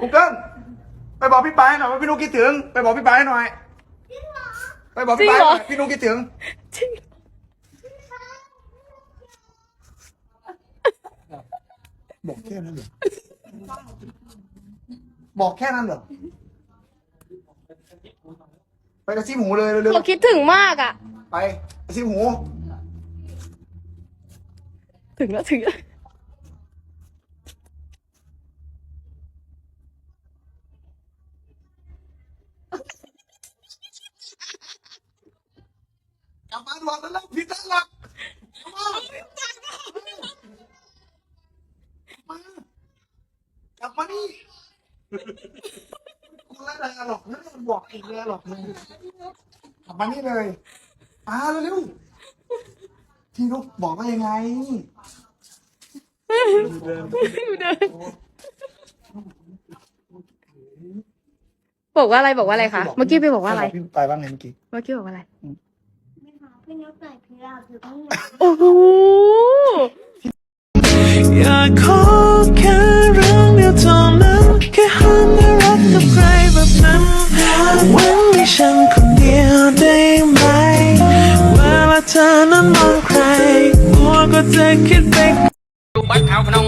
กูเกิลไปบอกพี่ปายหน่อยว่าพี่นุ๊กคิดถึง ไปบอกพี่ปายหน่อย ไปบอกพี่ปายหน่อยพี่นุ๊กคิดถึง จริงบอกแค่นั้นเหรอ บอกแค่นั้นเหรอ ไปกระซิบหูเลยเร็วเขาคิดถึงมากอะ ๆไปกระซิบหู ถึงแล้วถึงแล้ว กลับบ้านบอกแล้วพี่ตั้งหลักมา กลับมานี่คนละดาหรอกนั่นบอกอีกแล้วหรอกมึงกลับมานี่เลยมาเร็วๆที่นุกบอกว่ายังไงอยู่เดินบอกว่าอะไรบอกว่าอะไรคะ เมื่อกี้ไปบอกว่าอะไร พี่ปายว่าไงเมื่อกี้ เมื่อกี้บอกว่าอะไร โอ้โหอยากขอแค่เรื่องเดียวเท่านั้นแค่ห้ามไม่รักกับใครแบบนั้นหวังให้ฉันคนเดียวได้ไหมเวลาเธอนั้นมองใครกลัวก็จะคิดไปอยู่บ้านเขาพนม